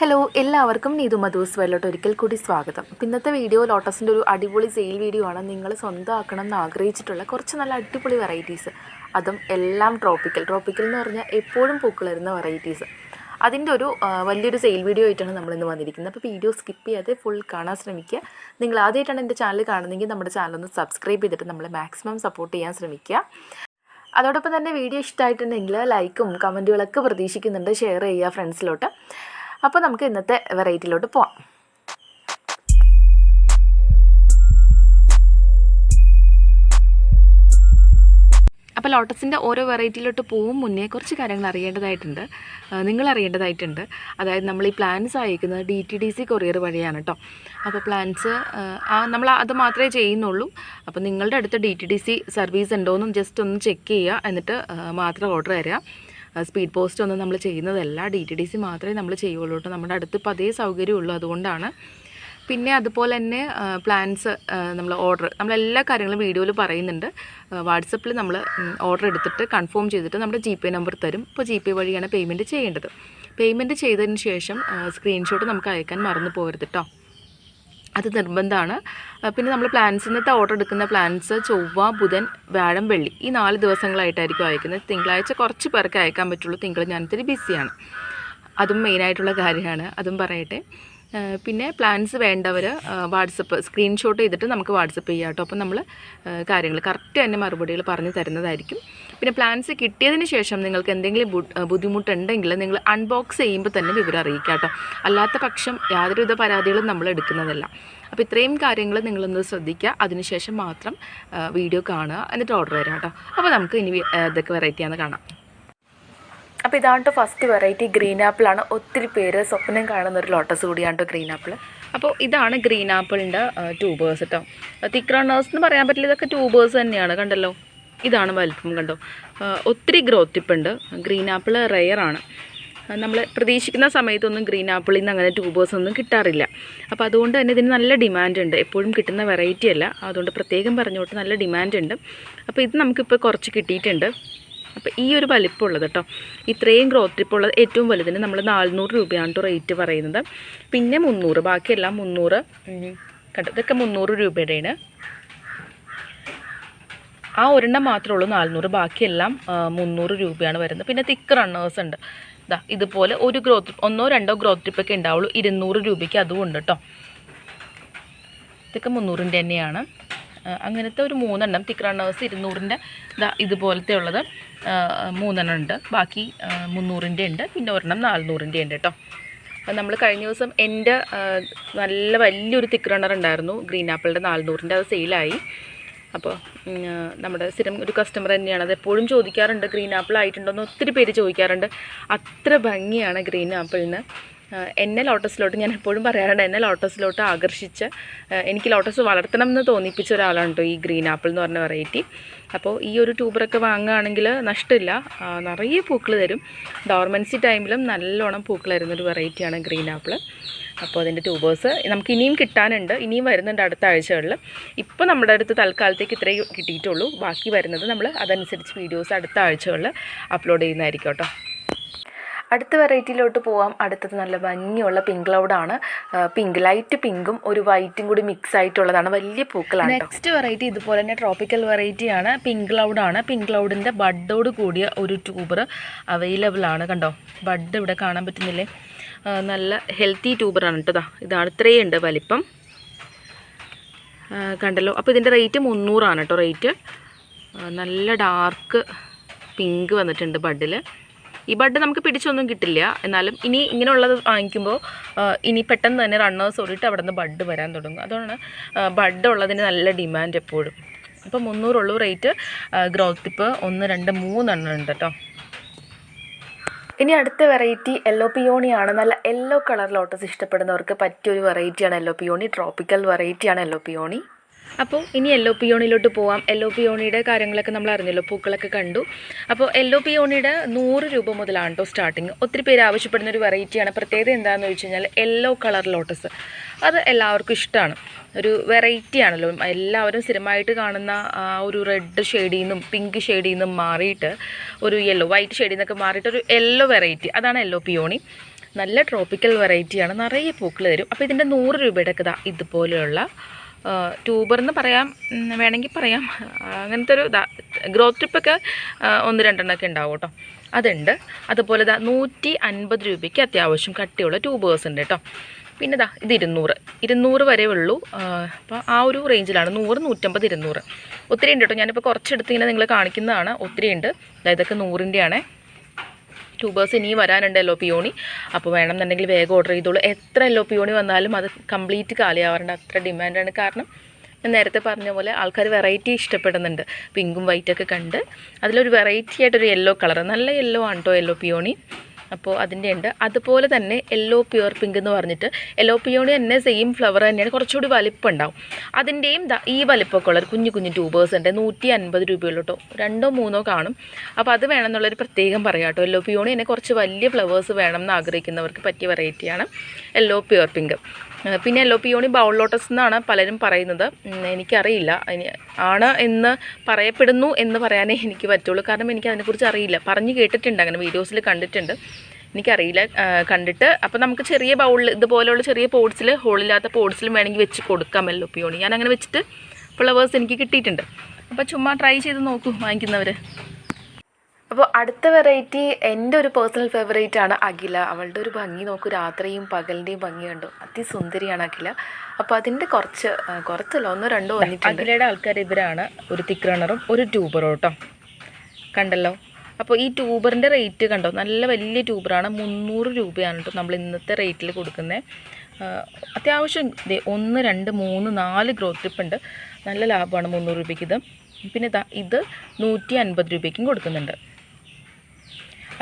Hello എല്ലാവർക്കും നീതു മധുസ് വെല്ലോട്ട് ഒരിക്കൽ കൂടി സ്വാഗതം. ഇന്നത്തെ വീഡിയോ ലോട്ടസിന്റെ ഒരു അടിപൊളി സെയിൽ വീഡിയോ ആണ്. നിങ്ങൾ സ്വന്തമാക്കണം എന്ന് ആഗ്രഹിച്ചിട്ടുള്ള കുറച്ച് നല്ല അടിപൊളി വെറൈറ്റീസ് അതും എല്ലാം ട്രോപ്പിക്കൽ ട്രോപ്പിക്കൽ എന്ന് പറഞ്ഞാൽ എപ്പോഴും പൂക്കളരുന്ന വെറൈറ്റീസ് അതിന്റെ ഒരു വലിയൊരു സെയിൽ വീഡിയോ ആയിട്ടാണ് നമ്മൾ ഇന്ന് വന്നിരിക്കുന്നത്. അപ്പോൾ വീഡിയോ സ്കിപ്പ് ചെയ്യാതെ ഫുൾ കാണാൻ ശ്രമിക്കുക. നിങ്ങൾ ആദ്യമായിട്ടാണ് എന്റെ ചാനൽ കാണുന്നതെങ്കിൽ നമ്മുടെ ചാനൽ ഒന്ന് സബ്സ്ക്രൈബ് ചെയ്തിട്ട് നമ്മളെ മാക്സിമം സപ്പോർട്ട് ചെയ്യാൻ ശ്രമിക്കുക. അതോടൊപ്പം തന്നെ വീഡിയോ ഇഷ്ടമായിട്ടുണ്ടെങ്കിൽ ലൈക്കും കമന്റുകളൊക്കെ പ്രതീക്ഷിക്കുന്നുണ്ട്. ഷെയർ ചെയ്യുക ഫ്രണ്ട്സിലോട്ട് അപ്പോൾ നമുക്ക് ഇന്നത്തെ വെറൈറ്റിയിലോട്ട് പോവാം. അപ്പോൾ ലോട്ടസിന്റെ ഓരോ വെറൈറ്റിയിലോട്ട് പോകും മുന്നേ കുറച്ച് കാര്യങ്ങൾ അറിയേണ്ടതായിട്ടുണ്ട്. നിങ്ങൾ അറിയേണ്ടതായിട്ടുണ്ട്. അതായത് നമ്മൾ ഈ പ്ലാൻസ് അയക്കുന്നത് D T D C courier വഴിയാണ് കേട്ടോ അപ്പോൾ പ്ലാൻസ് നമ്മൾ അത് മാത്രമേ ചെയ്യുന്നുള്ളൂ. അപ്പോൾ നിങ്ങളുടെ അടുത്ത് D T D C service ഉണ്ടോയെന്നും just ഒന്ന് ചെക്ക് ചെയ്യുക. എന്നിട്ട് മാത്രം ഓർഡർ തരിക. സ്പീഡ് പോസ്റ്റ് ഒന്നും നമ്മൾ ചെയ്യുന്നതല്ല ഡി ടി ഡി സി മാത്രമേ നമ്മൾ ചെയ്യുള്ളൂ കേട്ടോ. നമ്മുടെ അടുത്ത് ഇപ്പോൾ അതേ സൗകര്യമുള്ളൂ അതുകൊണ്ടാണ്. പിന്നെ അതുപോലെ തന്നെ പ്ലാൻസ് നമ്മൾ ഓർഡർ നമ്മൾ എല്ലാ കാര്യങ്ങളും വീഡിയോയിൽ പറയുന്നുണ്ട്. വാട്സപ്പിൽ നമ്മൾ ഓർഡർ എടുത്തിട്ട് കൺഫേം ചെയ്തിട്ട് നമ്മുടെ ജി പേ നമ്പർ തരും. ഇപ്പോൾ ജി പേ വഴിയാണ് പേയ്മെന്റ് ചെയ്യേണ്ടത്. പേയ്മെന്റ് ചെയ്തതിന് ശേഷം സ്ക്രീൻഷോട്ട് നമുക്ക് അയക്കാൻ മറന്നു പോകരുത് കേട്ടോ അത് നിർബന്ധമാണ്. പിന്നെ നമ്മൾ പ്ലാൻസിന്റെ ഓർഡർ എടുക്കുന്ന പ്ലാൻസ് ചൊവ്വ ബുധൻ വ്യാഴം വെള്ളി ഈ നാല് ദിവസങ്ങളായിട്ടായിരിക്കും അയക്കുന്നത്. തിങ്കളാഴ്ച കുറച്ച് പേർക്ക് അയക്കാൻ പറ്റുള്ളൂ. തിങ്കൾ ഞാനിത്തിരി ബിസിയാണ് അതും മെയിനായിട്ടുള്ള കാര്യമാണ്. അതും പറയട്ടെ. പിന്നെ പ്ലാൻസ് വേണ്ടവർ വാട്സപ്പ് സ്ക്രീൻഷോട്ട് ചെയ്തിട്ട് നമുക്ക് വാട്സപ്പ് ചെയ്യാം കേട്ടോ. അപ്പം നമ്മൾ കാര്യങ്ങൾ കറക്റ്റ് തന്നെ മറുപടികൾ പറഞ്ഞു തരുന്നതായിരിക്കും. പിന്നെ പ്ലാൻസ് കിട്ടിയതിന് ശേഷം നിങ്ങൾക്ക് എന്തെങ്കിലും ബുദ്ധിമുട്ടുണ്ടെങ്കിൽ നിങ്ങൾ അൺബോക്സ് ചെയ്യുമ്പോൾ തന്നെ വിവരം അറിയിക്കുക കേട്ടോ. അല്ലാത്ത പക്ഷം യാതൊരുവിധ പരാതികളും നമ്മൾ എടുക്കുന്നതല്ല. അപ്പോൾ ഇത്രയും കാര്യങ്ങൾ നിങ്ങളൊന്ന് ശ്രദ്ധിക്കുക. അതിനുശേഷം മാത്രം വീഡിയോ കാണുക. എന്നിട്ട് ഓർഡർ തരാം കേട്ടോ. അപ്പോൾ നമുക്ക് ഇനി ഇതൊക്കെ വെറൈറ്റിയാണെന്ന് കാണാം. അപ്പോൾ ഇതാണ് ഫസ്റ്റ് വെറൈറ്റി ഗ്രീൻ ആപ്പിളാണ് ഒത്തിരി പേര് സ്വപ്നം കാണുന്ന ഒരു ലോട്ടസ് കൂടിയാണ് ഗ്രീൻ ആപ്പിൾ അപ്പോൾ ഇതാണ് ഗ്രീൻ ആപ്പിളിന്റെ ട്യൂബേഴ്സ് കേട്ടോ തിക്രണേഴ്സ് എന്ന് പറയാൻ പറ്റില്ല ഇതൊക്കെ ട്യൂബേഴ്സ് തന്നെയാണ് കണ്ടല്ലോ? ഇതാണ് വലുപ്പം കണ്ടോ? ഒത്തിരി ഗ്രോത്ത് ഉണ്ട്. ഗ്രീൻ ആപ്പിൾ റെയറാണ് നമ്മൾ പ്രതീക്ഷിക്കുന്ന സമയത്തൊന്നും ഗ്രീൻ ആപ്പിളിൽ നിന്ന് അങ്ങനെ ട്യൂബേഴ്സ് ഒന്നും കിട്ടാറില്ല. അപ്പോൾ അതുകൊണ്ട് തന്നെ ഇതിന് നല്ല ഡിമാൻഡ് ഉണ്ട്. എപ്പോഴും കിട്ടുന്ന വെറൈറ്റി അല്ല. അതുകൊണ്ട് പ്രത്യേകം പറഞ്ഞുകൊണ്ട് നല്ല ഡിമാൻഡ് ഉണ്ട്. അപ്പോൾ ഇത് നമുക്കിപ്പോൾ കുറച്ച് കിട്ടിയിട്ടുണ്ട്. അപ്പോൾ ഈ ഒരു വലിപ്പമുള്ളത് കേട്ടോ. ഇത്രയും ഗ്രോത്ത് ട്രിപ്പുള്ളത് ഏറ്റവും വലുതിന് നമ്മൾ നാനൂറ് രൂപയാണ് റേറ്റ് പറയുന്നത്. പിന്നെ മുന്നൂറ് ബാക്കിയെല്ലാം മുന്നൂറ് കണ്ടോ? ഇതൊക്കെ മുന്നൂറ് രൂപയുടെയാണ്. ആ ഒരെണ്ണം മാത്രമേ ഉള്ളൂ നാനൂറ്. ബാക്കിയെല്ലാം മുന്നൂറ് രൂപയാണ് വരുന്നത്. പിന്നെ തിക്ക് റണ്ണേഴ്സ് ഉണ്ട്. ഇതാ ഇതുപോലെ ഒരു ഗ്രോത്ത് ഒന്നോ രണ്ടോ ഗ്രോത്ത് ട്രിപ്പൊക്കെ ഉണ്ടാവുള്ളൂ. ഇരുന്നൂറ് രൂപയ്ക്ക് അതും ഉണ്ട് കേട്ടോ ഇതൊക്കെ മുന്നൂറിന്റെ തന്നെയാണ്. അങ്ങനത്തെ ഒരു മൂന്നെണ്ണം തിക്ക് റണ്ണേഴ്സ് ഇരുന്നൂറിന്റെ ഇതാ ഇതുപോലത്തെ ഉള്ളത്. മൂന്നെണ്ണം ഉണ്ട്. ബാക്കി മുന്നൂറിന്റെ ഉണ്ട്. പിന്നെ ഒരെണ്ണം നാൽനൂറിന്റെ ഉണ്ട് കേട്ടോ. അപ്പം നമ്മൾ കഴിഞ്ഞ ദിവസം എന്റെ നല്ല വലിയൊരു തിക്ക് റണ്ണർ ഉണ്ടായിരുന്നു. ഗ്രീൻ ആപ്പിളിന്റെ നാൽനൂറിന്റെ അത് സെയിലായി. അപ്പോൾ നമ്മുടെ സ്ഥിരം ഒരു കസ്റ്റമർ തന്നെയാണ്. അത് എപ്പോഴും ചോദിക്കാറുണ്ട് ഗ്രീൻ ആപ്പിൾ ആയിട്ടുണ്ടോ എന്ന് ഒത്തിരി പേര് ചോദിക്കാറുണ്ട്. അത്ര ഭംഗിയാണ് ഗ്രീൻ ആപ്പിളിന്. എന്നെ ലോട്ടസിലോട്ട് ഞാൻ എപ്പോഴും പറയാറുണ്ട് എന്നെ ലോട്ടസിലോട്ട് ആകർഷിച്ച് എനിക്ക് ലോട്ടസ് വളർത്തണം എന്ന് തോന്നിപ്പിച്ച ഒരാളാണ് കേട്ടോ ഈ ഗ്രീൻ ആപ്പിൾ എന്ന് പറഞ്ഞ വെറൈറ്റി അപ്പോൾ ഈ ഒരു ട്യൂബറൊക്കെ വാങ്ങുകയാണെങ്കിൽ നഷ്ടമില്ല. നിറയെ പൂക്കൾ തരും. ഡോർമൻസി ടൈമിലും നല്ലോണം പൂക്കൾ തരുന്നൊരു വെറൈറ്റിയാണ് ഗ്രീൻ ആപ്പിൾ. അപ്പോൾ അതിന്റെ ട്യൂബേഴ്സ് നമുക്ക് ഇനിയും കിട്ടാനുണ്ട്. ഇനിയും വരുന്നുണ്ട് അടുത്ത ആഴ്ചകളിൽ. ഇപ്പോൾ നമ്മുടെ അടുത്ത് തൽക്കാലത്തേക്ക് ഇത്രയേ കിട്ടിയിട്ടുള്ളൂ. ബാക്കി വരുന്നത് നമ്മൾ അതനുസരിച്ച് വീഡിയോസ് അടുത്ത ആഴ്ചകളിൽ അപ്ലോഡ് ചെയ്യുന്നതായിരിക്കും കേട്ടോ. അടുത്ത വെറൈറ്റിയിലോട്ട് പോവാം. അടുത്തത് നല്ല ഭംഗിയുള്ള പിങ്ക് ക്ലൗഡാണ് പിങ്ക് ലൈറ്റ് പിങ്കും ഒരു വൈറ്റും കൂടി മിക്സ് ആയിട്ടുള്ളതാണ്. വലിയ പൂക്കളാണ് നെക്സ്റ്റ് വെറൈറ്റി ഇതുപോലെ തന്നെ ട്രോപ്പിക്കൽ വെറൈറ്റിയാണ് പിങ്ക് ക്ലൗഡാണ് പിങ്ക് ക്ലൗഡിന്റെ ബഡോട് കൂടിയ ഒരു ട്യൂബർ അവൈലബിൾ ആണ് കണ്ടോ? ബഡ് ഇവിടെ കാണാൻ പറ്റുന്നില്ലേ? നല്ല ഹെൽത്തി ട്യൂബറാണ് കേട്ടോ ഇതാണ് ഇത്രയും ഉണ്ട് വലിപ്പം. കണ്ടല്ലോ. അപ്പോൾ ഇതിന്റെ റേറ്റ് മുന്നൂറാണ് കേട്ടോ റേറ്റ് നല്ല ഡാർക്ക് പിങ്ക് വന്നിട്ടുണ്ട് ബഡിൽ ഈ ബഡ് നമുക്ക് പിടിച്ചൊന്നും കിട്ടില്ല. എന്നാലും ഇനി ഇങ്ങനെയുള്ളത് വാങ്ങിക്കുമ്പോൾ ഇനി പെട്ടെന്ന് തന്നെ റണ്ണേഴ്സ് ഓടിയിട്ട് അവിടെ നിന്ന് ബഡ് വരാൻ തുടങ്ങും. അതുകൊണ്ട് ബഡ് ഉള്ളതിന് നല്ല ഡിമാൻഡ് എപ്പോഴും. അപ്പോൾ മുന്നൂറുള്ളൂ റേറ്റ് ഗ്രോത്ത് ടിപ്പ് ഒന്ന് രണ്ട് മൂന്നെണ്ണം ഉണ്ട് കേട്ടോ ഇനി അടുത്ത വെറൈറ്റി യെല്ലോ പിയോണിയാണ് നല്ല യെല്ലോ കളർ ലോട്ടസ് ഇഷ്ടപ്പെടുന്നവർക്ക് പറ്റിയൊരു വെറൈറ്റിയാണ് യെല്ലോ പിയോണി ട്രോപ്പിക്കൽ വെറൈറ്റിയാണ് യെല്ലോ പിയോണി അപ്പോൾ ഇനി യെല്ലോ പിയോണിയിലോട്ട് പോവാം. യെല്ലോ പിയോണിയുടെ കാര്യങ്ങളൊക്കെ നമ്മൾ അറിഞ്ഞല്ലോ പൂക്കളൊക്കെ കണ്ടു. അപ്പോൾ യെല്ലോ പിയോണിയുടെ നൂറ് രൂപ മുതലാണ് കേട്ടോ സ്റ്റാർട്ടിങ് ഒത്തിരി പേര് ആവശ്യപ്പെടുന്ന ഒരു വെറൈറ്റിയാണ് പ്രത്യേകത എന്താണെന്ന് വെച്ച് കഴിഞ്ഞാൽ യെല്ലോ കളർ ലോട്ടസ് അത് എല്ലാവർക്കും ഇഷ്ടമാണ് ഒരു വെറൈറ്റി ആണല്ലോ. എല്ലാവരും സ്ഥിരമായിട്ട് കാണുന്ന ആ ഒരു റെഡ് ഷെയ്ഡിൽ നിന്നും പിങ്ക് ഷെയ്ഡിൽ നിന്നും മാറിയിട്ട് ഒരു യെല്ലോ വൈറ്റ് ഷെയ്ഡിൽ നിന്നൊക്കെ മാറിയിട്ട് ഒരു യെല്ലോ വെറൈറ്റി അതാണ് യെല്ലോ പിയോണി നല്ല ട്രോപ്പിക്കൽ വെറൈറ്റിയാണ് നിറയെ പൂക്കൾ തരും. അപ്പോൾ ഇതിന്റെ നൂറ് രൂപയുടെ കഥ ഇതുപോലെയുള്ള ട്യൂബർ എന്ന് പറയാം വേണമെങ്കിൽ പറയാം. അങ്ങനത്തെ ഒരു ഗ്രോത്ത് ട്രിപ്പൊക്കെ ഒന്ന് രണ്ടെണ്ണമൊക്കെ ഉണ്ടാവും കേട്ടോ. അതുണ്ട്. അതുപോലെ ഇതാ നൂറ്റി അൻപത് രൂപയ്ക്ക് അത്യാവശ്യം കട്ടിയുള്ള ട്യൂബേഴ്സ് ഉണ്ട് കേട്ടോ. പിന്നെ ഇതാ ഇത് ഇരുന്നൂറ്. ഇരുന്നൂറ് വരെ ഉള്ളൂ. അപ്പോൾ ആ ഒരു റേഞ്ചിലാണ്. നൂറ് നൂറ്റമ്പത് ഇരുന്നൂറ്. ഒത്തിരി ഉണ്ട് കേട്ടോ. ഞാനിപ്പോൾ കുറച്ചെടുത്ത് ഇങ്ങനെ നിങ്ങൾ കാണിക്കുന്നതാണ്. ഒത്തിരി ഉണ്ട്. ദാ ഇതൊക്കെ നൂറിന്റെയാണേ. ട്യൂബേഴ്സ് ഇനിയും വരാനുണ്ട് എല്ലോ പിയോണി. അപ്പോൾ വേണമെന്നുണ്ടെങ്കിൽ വേഗം ഓർഡർ ചെയ്തോളൂ. എത്ര എല്ലോ പിയോണി വന്നാലും അത് കംപ്ലീറ്റ് കാലിയാവാറുണ്ട് അത്ര ഡിമാൻഡാണ് കാരണം ഞാൻ നേരത്തെ പറഞ്ഞ പോലെ ആൾക്കാർ വെറൈറ്റി ഇഷ്ടപ്പെടുന്നുണ്ട്. പിങ്കും വൈറ്റൊക്കെ കണ്ട്. അതിലൊരു വെറൈറ്റി ആയിട്ടൊരു യെല്ലോ കളർ നല്ല യെല്ലോ ആണ് കേട്ടോ യെല്ലോ പിയോണി. അപ്പോൾ അതിന്റെ ഉണ്ട്. അതുപോലെ തന്നെ യെല്ലോ പ്യുവർ പിങ്ക് എന്ന് പറഞ്ഞിട്ട് യെല്ലോ പിയോണി തന്നെ സെയിം ഫ്ലവർ തന്നെയാണ്. കുറച്ചുകൂടി വലിപ്പം ഉണ്ടാവും അതിന്റെയും ഈ വലിപ്പമൊക്കെ ഉള്ള കുഞ്ഞു കുഞ്ഞു ട്യൂബേഴ്സ് ഉണ്ട്. നൂറ്റി അൻപത് രൂപയുള്ളൂട്ടോ രണ്ടോ മൂന്നോ കാണും. അപ്പോൾ അത് വേണമെന്നുള്ളൊരു പ്രത്യേകം പറയാം കേട്ടോ യെല്ലോ പിയോണി തന്നെ കുറച്ച് വലിയ ഫ്ലവേഴ്സ് വേണം എന്ന് ആഗ്രഹിക്കുന്നവർക്ക് പറ്റിയ വെറൈറ്റിയാണ് യെല്ലോ പ്യുവർ പിങ്ക് പിന്നെ യെല്ലോ പിയോണി ബൗൾ ലോട്ടസ് എന്നാണ് പലരും പറയുന്നത്. എനിക്കറിയില്ല. ആണ് എന്ന് പറയപ്പെടുന്നു എന്ന് പറയാനേ എനിക്ക് പറ്റുള്ളൂ. കാരണം എനിക്ക് അതിനെക്കുറിച്ച് അറിയില്ല. പറഞ്ഞു കേട്ടിട്ടുണ്ട്. അങ്ങനെ വീഡിയോസിൽ കണ്ടിട്ടുണ്ട്. എനിക്കറിയില്ല കണ്ടിട്ട്. അപ്പോൾ നമുക്ക് ചെറിയ ബൗളിൽ ഇതുപോലെയുള്ള ചെറിയ പോട്ട്സിൽ ഹോളില്ലാത്ത പോട്ട്സിലും വേണമെങ്കിൽ വെച്ച് കൊടുക്കാമല്ലോ പിയോണി ഞാൻ അങ്ങനെ വെച്ചിട്ട് ഫ്ലവേഴ്സ് എനിക്ക് കിട്ടിയിട്ടുണ്ട്. അപ്പോൾ ചുമ്മാ ട്രൈ ചെയ്ത് നോക്കൂ വാങ്ങിക്കുന്നവർ അപ്പോൾ അടുത്ത വെറൈറ്റി എന്റെ ഒരു പേഴ്സണൽ ഫേവറേറ്റ് ആണ് അഖില. അവളുടെ ഒരു ഭംഗി നോക്കൂ രാത്രിയും പകലിന്റെയും ഭംഗി കണ്ടു. അതിസുന്ദരിയാണ് അഖില. അപ്പോൾ അതിന്റെ കുറച്ച് കുറച്ചല്ല ഒന്നോ രണ്ടോ അഖിലയുടെ ആൾക്കാർ ഇവരാണ്. ഒരു തിക്രണറും റണ്ണറും ഒരു ട്യൂബറും കേട്ടോ. കണ്ടല്ലോ? അപ്പോൾ ഈ ട്യൂബറിന്റെ റേറ്റ് കണ്ടോ? നല്ല വലിയ ട്യൂബറാണ്. മുന്നൂറ് രൂപയാണ് കേട്ടോ നമ്മൾ ഇന്നത്തെ റേറ്റിൽ കൊടുക്കുന്നത്. അത്യാവശ്യം ഒന്ന് രണ്ട് മൂന്ന് നാല് ഗ്രോത്ത് ഉണ്ട്. നല്ല ലാഭമാണ് മുന്നൂറ് രൂപയ്ക്ക് ഇത്. പിന്നെ ഇതാ ഇത് നൂറ്റി അൻപത് രൂപയ്ക്കും കൊടുക്കുന്നുണ്ട്.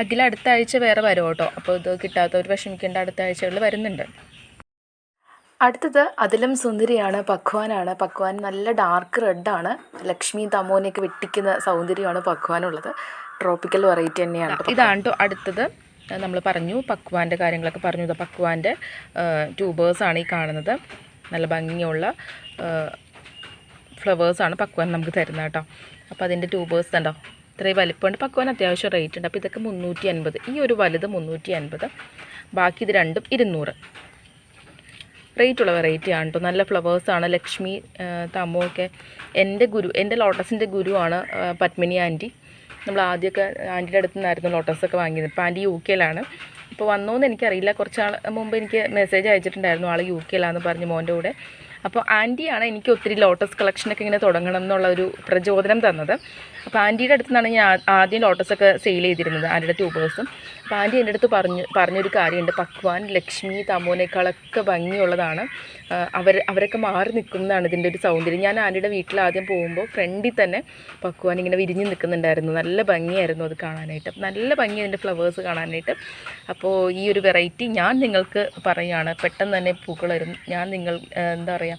അഖില അടുത്ത ആഴ്ച വേറെ വരും കേട്ടോ അപ്പോൾ ഇത് കിട്ടാത്തവർ വിഷമിക്കേണ്ട അടുത്ത ആഴ്ചകളിൽ വരുന്നുണ്ട്. അടുത്തത് അതിലും സുന്ദരിയാണ് പക്വാനാണ്. പക്വാൻ നല്ല ഡാർക്ക് റെഡാണ്. ലക്ഷ്മി തമോനെയൊക്കെ വെട്ടിക്കുന്ന സൗന്ദര്യമാണ് പക്വാനുള്ളത്. ട്രോപ്പിക്കൽ വെറൈറ്റി തന്നെയാണ്. ഇതാണ് അടുത്തത്. നമ്മൾ പറഞ്ഞു പക്വാന്റെ കാര്യങ്ങളൊക്കെ പറഞ്ഞു ഇത് പക്വാന്റെ ട്യൂബേഴ്സാണ് ഈ കാണുന്നത്. നല്ല ഭംഗിയുള്ള ഫ്ലവേഴ്സാണ് പക്വാൻ നമുക്ക് തരുന്നത് കേട്ടോ അപ്പോൾ അതിന്റെ ട്യൂബേഴ്സ് ഉണ്ടോ ഇത്രയും വലിപ്പമുണ്ട്. പക്വാൻ അത്യാവശ്യം റേറ്റ് ഉണ്ട്. അപ്പോൾ ഇതൊക്കെ മുന്നൂറ്റി അൻപത് ഈ ഒരു വലുത് മുന്നൂറ്റി അൻപത് ബാക്കി ഇത് രണ്ടും ഇരുന്നൂറ്. റേറ്റ് ഉള്ള വെറൈറ്റി ആണ് കേട്ടോ നല്ല ഫ്ലവേഴ്സാണ് ലക്ഷ്മി തമ്മൊക്കെ എന്റെ ഗുരു എന്റെ ലോട്ടസിന്റെ ഗുരുവാണ് പത്മിനി ആന്റി നമ്മൾ ആദ്യമൊക്കെ ആന്റിയുടെ അടുത്ത് നിന്നായിരുന്നു ലോട്ടസൊക്കെ വാങ്ങിയത്. ഇപ്പോൾ ആന്റി യു കെയിലാണ്. ഇപ്പോൾ വന്നോ എന്ന് എനിക്കറിയില്ല. കുറച്ച് ആൾ മുമ്പ് എനിക്ക് മെസ്സേജ് അയച്ചിട്ടുണ്ടായിരുന്നു. ആൾ യു കെയിലാന്ന് പറഞ്ഞ് മോന്റെ കൂടെ. അപ്പോൾ ആന്റിയാണ് എനിക്ക് ഒത്തിരി ലോട്ടസ് കളക്ഷനൊക്കെ ഇങ്ങനെ തുടങ്ങണം എന്നുള്ള ഒരു പ്രചോദനം തന്നത്. അപ്പോൾ ആന്റിയുടെ അടുത്ത് നിന്നാണ് ഞാൻ ആദ്യം ലോട്ടസൊക്കെ സെയിൽ ചെയ്തിരുന്നത് ആന്റിയുടെ ട്യൂബേഴ്സും. അപ്പോൾ എന്റെ അടുത്ത് പറഞ്ഞു പറഞ്ഞൊരു കാര്യമുണ്ട്. പക്വാൻ ലക്ഷ്മി തമോനേക്കാളൊക്കെ ഭംഗിയുള്ളതാണ്. അവർ അവരൊക്കെ മാറി നിൽക്കുന്നതാണ് ഇതിന്റെ ഒരു സൗന്ദര്യം. ഞാൻ ആന്റിയുടെ വീട്ടിൽ ആദ്യം പോകുമ്പോൾ ഫ്രണ്ടിൽ തന്നെ പക്വാൻ ഇങ്ങനെ വിരിഞ്ഞ് നിൽക്കുന്നുണ്ടായിരുന്നു. നല്ല ഭംഗിയായിരുന്നു അത് കാണാനായിട്ട്. നല്ല ഭംഗി അതിന്റെ ഫ്ലവേഴ്സ് കാണാനായിട്ട്. അപ്പോൾ ഈ ഒരു വെറൈറ്റി ഞാൻ നിങ്ങൾക്ക് പറയുകയാണ്. പെട്ടെന്ന് തന്നെ പൂക്കൾ വരും ഞാൻ നിങ്ങൾ എന്താ പറയുക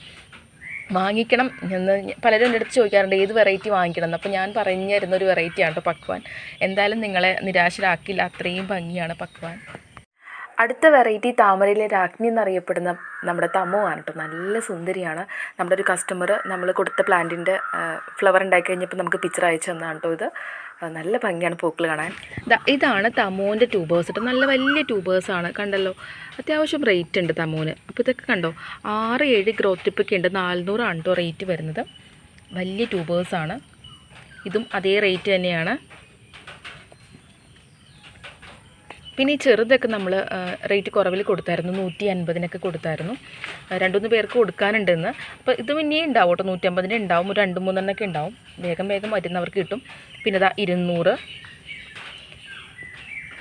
വാങ്ങിക്കണം എന്ന് പലരും എന്റെ അടുത്ത് ചോദിക്കാറുണ്ട് ഏത് വെറൈറ്റി വാങ്ങിക്കണം? എന്ന്. അപ്പോൾ ഞാൻ പറഞ്ഞു തരുന്ന ഒരു വെറൈറ്റിയാണ് കേട്ടോ പക്വാൻ. എന്തായാലും നിങ്ങളെ നിരാശരാക്കില്ല അത്രയും ഭംഗിയാണ് പക്വാൻ. അടുത്ത വെറൈറ്റി താമരയിലെ രാജ്ഞി എന്നറിയപ്പെടുന്ന നമ്മുടെ തമോ ആണ് കേട്ടോ നല്ല സുന്ദരിയാണ്. നമ്മുടെ ഒരു കസ്റ്റമർ നമ്മൾ കൊടുത്ത പ്ലാന്റിന്റെ ഫ്ലവർ ഉണ്ടാക്കി കഴിഞ്ഞപ്പോൾ നമുക്ക് പിക്ചർ അയച്ചു തന്നതാണ് കേട്ടോ ഇത്. നല്ല ഭംഗിയാണ് പൂക്കൾ കാണാൻ. ഇതാണ് തമോന്റെ ട്യൂബേഴ്സ് കേട്ടോ നല്ല വലിയ ട്യൂബേഴ്സ് ആണ്. കണ്ടല്ലോ? അത്യാവശ്യം റേറ്റ് ഉണ്ട് തമോന്. അപ്പോൾ ഇതൊക്കെ കണ്ടോ? ആറ് ഏഴ് ഗ്രോത്ത് ടിപ്പൊക്കെ ഉണ്ട്. നാൽനൂറാണ് കേട്ടോ റേറ്റ് വരുന്നത്. വലിയ ട്യൂബേഴ്സാണ് ഇതും അതേ റേറ്റ് തന്നെയാണ്. പിന്നെ ഈ ചെറുതൊക്കെ നമ്മൾ റേറ്റ് കുറവിൽ കൊടുത്തായിരുന്നു. നൂറ്റി അൻപതിനൊക്കെ കൊടുത്തായിരുന്നു രണ്ടുമൂന്ന് പേർക്ക് കൊടുക്കാനുണ്ടെന്ന്. അപ്പോൾ ഇത് പിന്നെയും ഉണ്ടാവും കേട്ടോ. നൂറ്റമ്പതിന് ഉണ്ടാവും. ഒരു രണ്ട് മൂന്നെണ്ണൊക്കെ ഉണ്ടാവും. വേഗം വേഗം വരുന്നവർക്ക് കിട്ടും. പിന്നെ ഇതാ ഇരുന്നൂറ്.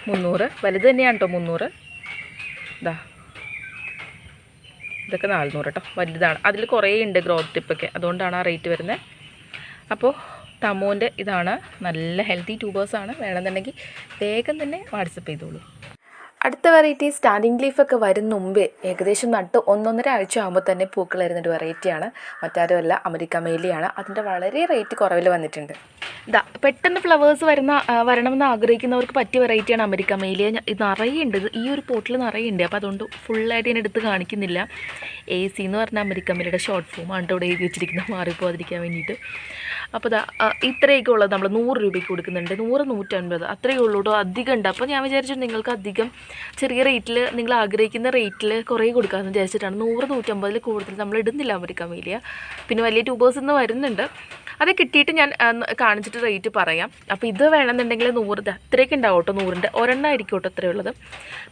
മുന്നൂറ്. വലുത് തന്നെയാണ് കേട്ടോ മുന്നൂറ്. ഇതാ ഇതൊക്കെ നാനൂറ് കേട്ടോ. വലുതാണ്. അതിൽ കുറേ ഉണ്ട് ഗ്രോത്ത് ടിപ്പൊക്കെ. അതുകൊണ്ടാണ് ആ റേറ്റ് വരുന്നത് അപ്പോൾ തമോന്റെ ഇതാണ്. നല്ല ഹെൽത്തി ട്യൂബേഴ്സാണ് വേണമെന്നുണ്ടെങ്കിൽ വേഗം തന്നെ വാട്സപ്പ് ചെയ്തോളൂ. അടുത്ത വെറൈറ്റി സ്റ്റാൻഡിങ് ലീഫൊക്കെ വരുന്ന മുമ്പേ ഏകദേശം നട്ട് ഒന്നൊന്നര ആഴ്ച ആകുമ്പോൾ തന്നെ പൂക്കൾ വരുന്നൊരു വെറൈറ്റിയാണ് മറ്റാരുമല്ല അമരിക്ക മേലിയാണ് അതിന്റെ വളരെ റേറ്റ് കുറവിൽ വന്നിട്ടുണ്ട്. ഇതാ പെട്ടെന്ന് ഫ്ലവേഴ്സ് വരുന്ന വരണമെന്ന് ആഗ്രഹിക്കുന്നവർക്ക് പറ്റിയ വെറൈറ്റിയാണ് അമരിക്ക മേലിയ ഇത് നിറയുണ്ട് ഇത് ഈ ഒരു പോട്ടിൽ നിറയുണ്ട് അപ്പോൾ അതുകൊണ്ട് ഫുള്ളായിട്ട് ഞാൻ എടുത്ത് കാണിക്കുന്നില്ല. എ സി എന്ന് പറഞ്ഞാൽ അമരിക്ക മേലിയുടെ ഷോർട്ട് ഫോം ആണ് ഇവിടെ എഴുതി വെച്ചിരിക്കുന്നത്. മാറിപ്പോകാതിരിക്കാൻ വേണ്ടിയിട്ട്. അപ്പോൾ ഇതാ ഇത്രയൊക്കെ ഉള്ളത് നമ്മൾ നൂറ് രൂപയ്ക്ക് കൊടുക്കുന്നുണ്ട്. നൂറ് നൂറ്റൻപത് അത്രയേ ഉള്ളൂ കേട്ടോ അധികം ഉണ്ട് അപ്പോൾ ഞാൻ വിചാരിച്ചു നിങ്ങൾക്ക് അധികം ചെറിയ റേറ്റിൽ നിങ്ങൾ ആഗ്രഹിക്കുന്ന റേറ്റിൽ കുറേ കൊടുക്കാമെന്ന് വിചാരിച്ചിട്ടാണ്. നൂറ് നൂറ്റമ്പതിൽ കൂടുതൽ നമ്മൾ ഇടുന്നില്ല അമേരിക്ക മീലിയ പിന്നെ വലിയ ട്യൂബേഴ്സ് നിന്ന് വരുന്നുണ്ട്. അത് കിട്ടിയിട്ട് ഞാൻ കാണിച്ചിട്ട് റേറ്റ് പറയാം. അപ്പോൾ ഇത് വേണമെന്നുണ്ടെങ്കിൽ നൂറ് അത്രയൊക്കെ ഉണ്ടാവും കേട്ടോ നൂറിന്റെ. ഒരെണ്ണം ആയിരിക്കും കേട്ടോ അത്രയേ ഉള്ളത്.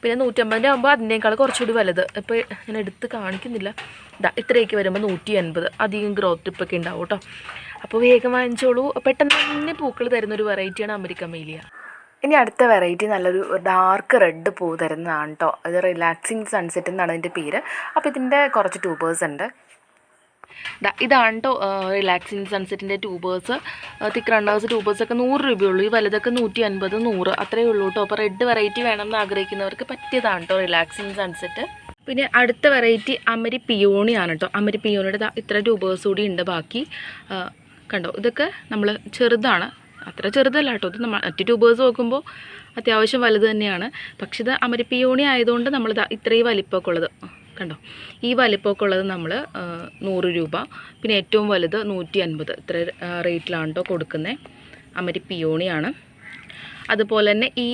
പിന്നെ നൂറ്റമ്പതിന്റെ ആകുമ്പോൾ അതിനേക്കാൾ കുറച്ചുകൂടി വലുത്. ഇപ്പോൾ ഞാൻ എടുത്ത് കാണിക്കുന്നില്ല. ഇതാ ഇത്രയൊക്കെ വരുമ്പോൾ നൂറ്റി അൻപത് അധികം ഗ്രോത്ത് ഇപ്പൊക്കെ ഉണ്ടാവും കേട്ടോ. അപ്പോൾ വേഗം വാങ്ങിച്ചോളൂ. പെട്ടെന്ന് തന്നെ പൂക്കൾ തരുന്നൊരു വെറൈറ്റിയാണ് അമേരിക്കൻ മേലിയ ഇനി അടുത്ത വെറൈറ്റി നല്ലൊരു ഡാർക്ക് റെഡ് പൂ തരുന്നതാണ് കേട്ടോ അത് റിലാക്സിങ് സൺസെറ്റ് എന്നാണ് ഇതിന്റെ പേര്. അപ്പോൾ ഇതിന്റെ കുറച്ച് ട്യൂബേഴ്സ് ഉണ്ട്. ഇതാണ് കേട്ടോ റിലാക്സിങ് സൺസെറ്റിന്റെ ട്യൂബേഴ്സ് തിക്ക് റണ്ണേഴ്സ് ട്യൂബേഴ്സൊക്കെ നൂറ് രൂപയുള്ളൂ. ഈ വലുതൊക്കെ നൂറ്റി അൻപത് നൂറ് അത്രയേ ഉള്ളൂ കേട്ടോ അപ്പോൾ റെഡ് വെറൈറ്റി വേണമെന്ന് ആഗ്രഹിക്കുന്നവർക്ക് പറ്റിയതാണ് കേട്ടോ റിലാക്സിങ് സൺസെറ്റ് പിന്നെ അടുത്ത വെറൈറ്റി അമരി പിയോണിയാണ് കേട്ടോ അമരി പിയോണിയുടെ ഇത്ര ട്യൂബേഴ്സ് കൂടി ഉണ്ട് ബാക്കി. കണ്ടോ? ഇതൊക്കെ നമ്മൾ ചെറുതാണ്. അത്ര ചെറുതല്ല കേട്ടോ. ഇത് നമ്മൾ മറ്റ് ട്യൂബേഴ്സ് നോക്കുമ്പോൾ അത്യാവശ്യം വലുത് തന്നെയാണ്. പക്ഷേ ഇത് അമരിപ്പിയോണി ആയതുകൊണ്ട് നമ്മൾ ഇത്രയും വലിപ്പമൊക്കെ ഉള്ളത്. കണ്ടോ? ഈ വലിപ്പമൊക്കെ ഉള്ളത് നമ്മൾ നൂറ് രൂപ. പിന്നെ ഏറ്റവും വലുത് നൂറ്റി അൻപത് ഇത്ര റേറ്റിലാണ് കേട്ടോ കൊടുക്കുന്നത് അമരിപ്പിയോണിയാണ് അതുപോലെ തന്നെ ഈ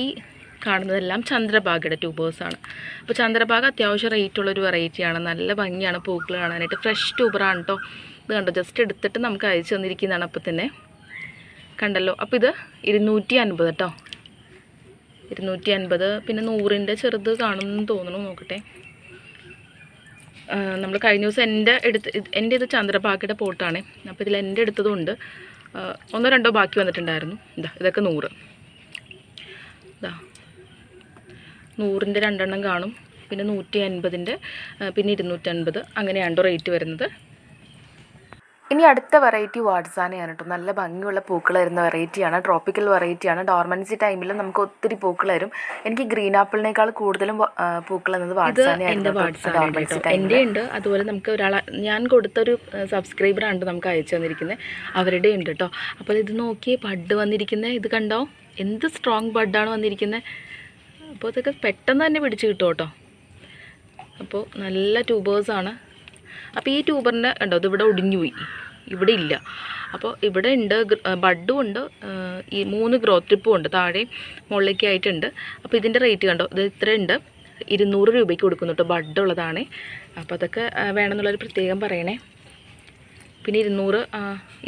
കാണുന്നതെല്ലാം ചന്ദ്രഭാഗയുടെ ട്യൂബേഴ്സാണ് അപ്പോൾ ചന്ദ്രഭാഗ അത്യാവശ്യം റേറ്റുള്ളൊരു വെറൈറ്റിയാണ് നല്ല ഭംഗിയാണ്. പൂക്കൾ കാണാനായിട്ട്. ഫ്രഷ് ട്യൂബറാണ് കേട്ടോ ഇത് കണ്ടോ ജസ്റ്റ് എടുത്തിട്ട് നമുക്ക് അയച്ചു തന്നിരിക്കുന്നതാണ് അപ്പോൾ തന്നെ. കണ്ടല്ലോ അപ്പോൾ ഇത് ഇരുന്നൂറ്റി അൻപത് കേട്ടോ ഇരുന്നൂറ്റി അൻപത് പിന്നെ നൂറിന്റെ ചെറുത് കാണുമെന്ന് തോന്നുന്നു നോക്കട്ടെ. നമ്മൾ കഴിഞ്ഞ ദിവസം എന്റെ എടുത്ത് എന്റെ ഇത് ചന്ദ്രഭാഗയുടെ പോട്ടാണ്. അപ്പോൾ ഇതിൽ എന്റെ എടുത്തതുണ്ട്. ആ, ഒന്നോ രണ്ടോ ബാക്കി വന്നിട്ടുണ്ടായിരുന്നു. ഇതാ ഇതൊക്കെ നൂറ്. ഇതാ നൂറിന്റെ രണ്ടെണ്ണം കാണും. പിന്നെ നൂറ്റി അൻപതിന്റെ പിന്നെ ഇരുന്നൂറ്റൻപത്. അങ്ങനെയാണ് റേറ്റ് വരുന്നത്. ഇനി അടുത്ത വെറൈറ്റി വാട്സാനയാണ് കേട്ടോ നല്ല ഭംഗിയുള്ള പൂക്കൾ വരുന്ന വെറൈറ്റിയാണ് ട്രോപ്പിക്കൽ വെറൈറ്റിയാണ് ഡോർമൻസി ടൈമിൽ നമുക്ക് ഒത്തിരി പൂക്കൾ വരും. എനിക്ക് ഗ്രീൻ ആപ്പിളിനേക്കാൾ കൂടുതലും പൂക്കൾ എന്നത് വാട്സാനയാണ് എന്റെ ഉണ്ട് അതുപോലെ നമുക്ക് ഒരാൾ ഞാൻ കൊടുത്തൊരു സബ്സ്ക്രൈബറാണ് നമുക്ക് അയച്ചു തന്നിരിക്കുന്നത് അവരുടെ ഉണ്ട് കേട്ടോ അപ്പോൾ ഇത് നോക്കിയേ ബഡ് വന്നിരിക്കുന്നത് ഇത് കണ്ടോ? എന്ത് സ്ട്രോങ് ബഡാണ് വന്നിരിക്കുന്നത് അപ്പോൾ ഇതൊക്കെ പെട്ടെന്ന് തന്നെ പിടിച്ച് കിട്ടും കേട്ടോ അപ്പോൾ നല്ല ട്യൂബേഴ്സാണ് അപ്പോൾ ഈ ട്യൂബറിന്റെ ഉണ്ടോ ഇതിവിടെ ഒടിഞ്ഞു പോയി. ഇവിടെ ഇല്ല. അപ്പോൾ ഇവിടെ ഉണ്ട് ബഡും ഉണ്ട് ഈ മൂന്ന് ഗ്രോത്ത് ട്രിപ്പും ഉണ്ട്. താഴെ മുകളിലേക്ക് ആയിട്ടുണ്ട്. അപ്പോൾ ഇതിന്റെ റേറ്റ് കണ്ടോ ഇത് ഇത്ര ഉണ്ട്. ഇരുന്നൂറ് രൂപയ്ക്ക് കൊടുക്കുന്നു കേട്ടോ ബഡ് ഉള്ളതാണ്. അപ്പോൾ അതൊക്കെ വേണമെന്നുള്ളൊരു പ്രത്യേകം പറയണേ. പിന്നെ ഇരുന്നൂറ്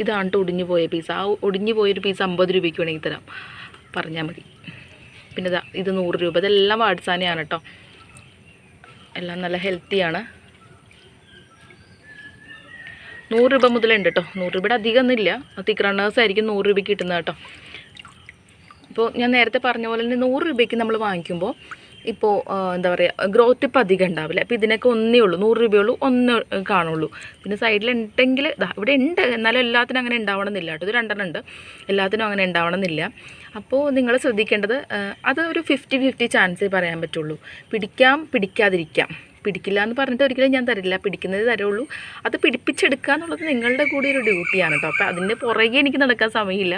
ഇതാണ് ഒടിഞ്ഞു പോയ പീസ്. ആ ഒടിഞ്ഞു പോയൊരു പീസ് അമ്പത് രൂപയ്ക്ക് വേണമെങ്കിൽ തരാം. പറഞ്ഞാൽ മതി. പിന്നെ ഇത് നൂറ് രൂപ. ഇതെല്ലാം വാട്സാനെയാണ് കേട്ടോ എല്ലാം നല്ല ഹെൽത്തിയാണ്. നൂറ് രൂപ മുതലുണ്ട് കേട്ടോ നൂറ് രൂപയുടെ തിക് റണ്ണേഴ്സ് ആയിരിക്കും നൂറ് രൂപയ്ക്ക് കിട്ടുന്നത് കേട്ടോ ഇപ്പോൾ ഞാൻ നേരത്തെ പറഞ്ഞ പോലെ തന്നെ നൂറ് രൂപയ്ക്ക് നമ്മൾ വാങ്ങിക്കുമ്പോൾ ഇപ്പോൾ എന്താ പറയുക ഗ്രോത്ത് ഇപ്പം അധികം ഉണ്ടാവില്ല. അപ്പോൾ ഇതിനൊക്കെ ഒന്നേ ഉള്ളൂ. നൂറ് രൂപയുള്ളൂ ഒന്ന് കാണുള്ളൂ. പിന്നെ സൈഡിൽ ഉണ്ടെങ്കിൽ ഇവിടെ ഉണ്ട്. എന്നാലും എല്ലാത്തിനും അങ്ങനെ ഉണ്ടാവണമെന്നില്ല കേട്ടോ ഇത് രണ്ടെണ്ണം ഉണ്ട്. എല്ലാത്തിനും അങ്ങനെ ഉണ്ടാവണമെന്നില്ല. അപ്പോൾ നിങ്ങൾ ശ്രദ്ധിക്കേണ്ടത് അത് ഒരു ഫിഫ്റ്റി ഫിഫ്റ്റി ചാൻസേ പറയാൻ പറ്റുള്ളൂ. പിടിക്കാം പിടിക്കാതിരിക്കാം. പിടിക്കില്ല എന്ന് പറഞ്ഞിട്ട് ഒരിക്കലും ഞാൻ തരില്ല. പിടിക്കുന്നത് തരുള്ളൂ. അത് പിടിപ്പിച്ചെടുക്കുക എന്നുള്ളത് നിങ്ങളുടെ കൂടി ഒരു ഡ്യൂട്ടിയാണ് കേട്ടോ. അപ്പോൾ അതിന്റെ പുറകെ എനിക്ക് നടക്കാൻ സമയമില്ല.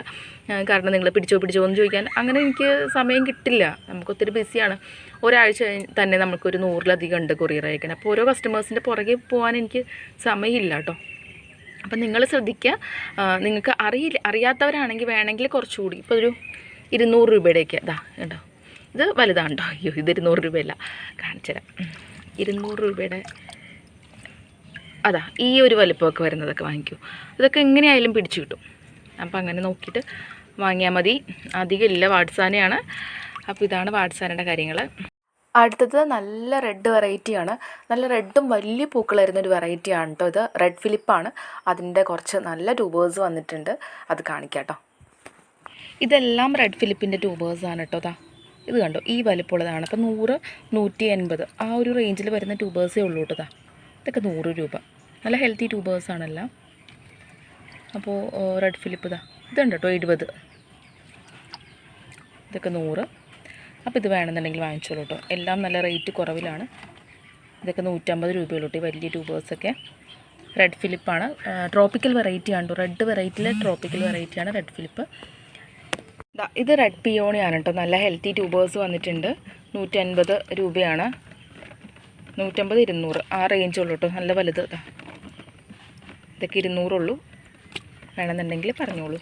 കാരണം നിങ്ങൾ പിടിച്ചോ പിടിച്ചോ എന്ന് ചോദിക്കാൻ അങ്ങനെ എനിക്ക് സമയം കിട്ടില്ല. നമുക്ക് ഒത്തിരി ബിസിയാണ് ഒരാഴ്ച തന്നെ നമുക്കൊരു നൂറിലധികം ഉണ്ട് കൊറിയർ അയക്കാൻ. അപ്പോൾ ഓരോ കസ്റ്റമേഴ്സിന്റെ പുറകെ പോകാൻ എനിക്ക് സമയമില്ല കേട്ടോ. അപ്പം നിങ്ങൾ ശ്രദ്ധിക്കുക നിങ്ങൾക്ക് അറിയില്ല അറിയാത്തവരാണെങ്കിൽ വേണമെങ്കിൽ കുറച്ചുകൂടി. ഇപ്പോൾ ഒരു ഇരുന്നൂറ് രൂപയുടെയൊക്കെ ഇതാ കേട്ടോ ഇത് വലുതാണ് കേട്ടോ അയ്യോ ഇത് ഇരുന്നൂറ് രൂപയല്ല. കാണിച്ചു തരാം ഇരുന്നൂറ് രൂപയുടെ അതാ ഈ ഒരു വലിപ്പമൊക്കെ വരുന്നതൊക്കെ വാങ്ങിക്കൂ. അതൊക്കെ എങ്ങനെയായാലും പിടിച്ചു കിട്ടും. അപ്പോൾ അങ്ങനെ നോക്കിയിട്ട് വാങ്ങിയാൽ മതി. അധികം ഇല്ല വാട്സാനയാണ്. അപ്പോൾ ഇതാണ് വാട്സാനയുടെ കാര്യങ്ങൾ അടുത്തത് നല്ല റെഡ് വെറൈറ്റിയാണ്. നല്ല റെഡും വലിയ പൂക്കൾ വരുന്ന ഒരു വെറൈറ്റിയാണ് കേട്ടോ ഇത്. റെഡ് ഫിലിപ്പാണ്. അതിന്റെ കുറച്ച് നല്ല ട്യൂബേഴ്സ് വന്നിട്ടുണ്ട്. അത് കാണിക്കാം കേട്ടോ. ഇതെല്ലാം റെഡ് ഫിലിപ്പിന്റെ ട്യൂബേഴ്സാണ് കേട്ടോ ദാ. ഇത് കണ്ടോ? ഈ വലിപ്പമുള്ളതാണ്. അപ്പോൾ നൂറ് നൂറ്റി എൺപത്. ആ ഒരു റേഞ്ചിൽ വരുന്ന ട്യൂബേഴ്സേ ഉള്ളൂ കേട്ടോ ഇതൊക്കെ നൂറ് രൂപ. നല്ല ഹെൽത്തി ട്യൂബേഴ്സ് ആണല്ല. അപ്പോൾ റെഡ് ഫിലിപ്പ് ഇതാ ഇതുണ്ട് കേട്ടോ എഴുപത്. ഇതൊക്കെ നൂറ്. അപ്പോൾ ഇത് വേണമെന്നുണ്ടെങ്കിൽ വാങ്ങിച്ചോളൂ കേട്ടോ എല്ലാം നല്ല റേറ്റ് കുറവിലാണ്. ഇതൊക്കെ നൂറ്റമ്പത് രൂപയുള്ളൂ കേട്ടോ ഈ വലിയ ട്യൂബേഴ്സൊക്കെ റെഡ് ഫിലിപ്പാണ് ട്രോപ്പിക്കൽ വെറൈറ്റി ആണ് കേട്ടോ റെഡ് വെറൈറ്റിയിലെ ട്രോപ്പിക്കൽ വെറൈറ്റിയാണ് റെഡ് ഫിലിപ്പ് ഇത് റെഡ് പിയോണിയാണ് കേട്ടോ നല്ല ഹെൽത്തി ട്യൂബേഴ്സ് വന്നിട്ടുണ്ട്. നൂറ്റൻപത് രൂപയാണ്. നൂറ്റമ്പത് ഇരുന്നൂറ്. ആ റേഞ്ച് ഉള്ളൂ കേട്ടോ നല്ല വലുത്. ഇതൊക്കെ ഇരുന്നൂറുള്ളൂ. വേണമെന്നുണ്ടെങ്കിൽ പറഞ്ഞോളൂ.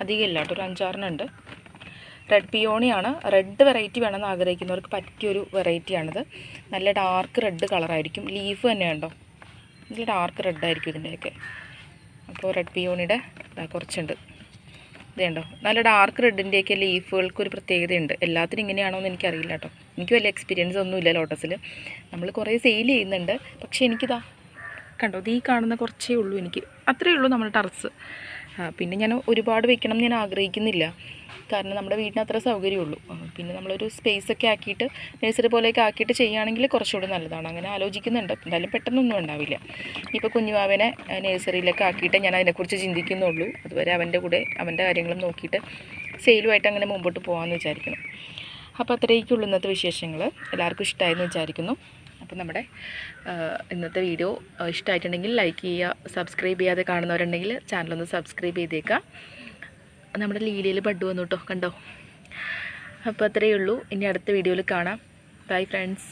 അധികം ഇല്ല കേട്ടോ ഒരു അഞ്ചാറിനുണ്ട് റെഡ് പിയോണിയാണ് റെഡ് വെറൈറ്റി വേണമെന്ന് ആഗ്രഹിക്കുന്നവർക്ക് പറ്റിയൊരു വെറൈറ്റിയാണിത് നല്ല ഡാർക്ക് റെഡ് കളറായിരിക്കും ലീഫ് തന്നെ ഉണ്ടോ നല്ല ഡാർക്ക് റെഡ് ആയിരിക്കും ഇതിന്റെയൊക്കെ അപ്പോൾ റെഡ് പിയോണിയുടെ കുറച്ചുണ്ട്. ഇത് കണ്ടോ നല്ല ഡാർക്ക് റെഡിന്റെയൊക്കെ ലീഫുകൾക്ക് ഒരു പ്രത്യേകതയുണ്ട്. എല്ലാത്തിനും ഇങ്ങനെയാണോ എന്ന് എനിക്കറിയില്ല കേട്ടോ എനിക്ക് വലിയ എക്സ്പീരിയൻസ് ഒന്നുമില്ല ലോട്ടസിൽ നമ്മൾ കുറേ സെയിൽ ചെയ്യുന്നുണ്ട്. പക്ഷേ എനിക്കിതാ കണ്ടോ? ഇത് ഈ കാണുന്ന കുറച്ചേ ഉള്ളൂ എനിക്ക്. അത്രയേ ഉള്ളൂ നമ്മൾ ടർസ് പിന്നെ ഞാൻ ഒരുപാട് വെക്കണം എന്ന് ഞാൻ ആഗ്രഹിക്കുന്നില്ല. കാരണം നമ്മുടെ വീടിന് അത്ര സൗകര്യമുള്ളൂ. പിന്നെ നമ്മളൊരു സ്പേസ് ഒക്കെ ആക്കിയിട്ട് നഴ്സറി പോലെയൊക്കെ ആക്കിയിട്ട് ചെയ്യുകയാണെങ്കിൽ കുറച്ചുകൂടി നല്ലതാണ്. അങ്ങനെ ആലോചിക്കുന്നുണ്ട്. എന്തായാലും പെട്ടെന്നൊന്നും ഉണ്ടാവില്ല. ഇപ്പോൾ കുഞ്ഞുവാവനെ നഴ്സറിയിലൊക്കെ ആക്കിയിട്ട് ഞാൻ അതിനെക്കുറിച്ച് ചിന്തിക്കുന്നുള്ളൂ. അതുവരെ അവന്റെ കൂടെ അവന്റെ കാര്യങ്ങളും നോക്കിയിട്ട് സെയിലുമായിട്ട് അങ്ങനെ മുമ്പോട്ട് പോകാമെന്ന് വിചാരിക്കണം അപ്പോൾ അത്രയൊക്കെയുള്ളൂ ഇന്നത്തെ വിശേഷങ്ങൾ എല്ലാവർക്കും ഇഷ്ടമായെന്ന് വിചാരിക്കുന്നു. അപ്പോൾ നമ്മുടെ ഇന്നത്തെ വീഡിയോ ഇഷ്ടമായിട്ടുണ്ടെങ്കിൽ ലൈക്ക് ചെയ്യുക സബ്സ്ക്രൈബ് ചെയ്യാതെ കാണുന്നവരുണ്ടെങ്കിൽ ചാനലൊന്ന് സബ്സ്ക്രൈബ് ചെയ്തേക്കാം നമ്മുടെ ലീലയിൽ ബഡ് വന്നു കേട്ടോ കണ്ടോ? അപ്പോൾ അത്രയേ ഉള്ളൂ. ഇനി അടുത്ത വീഡിയോയിൽ കാണാം. Bye friends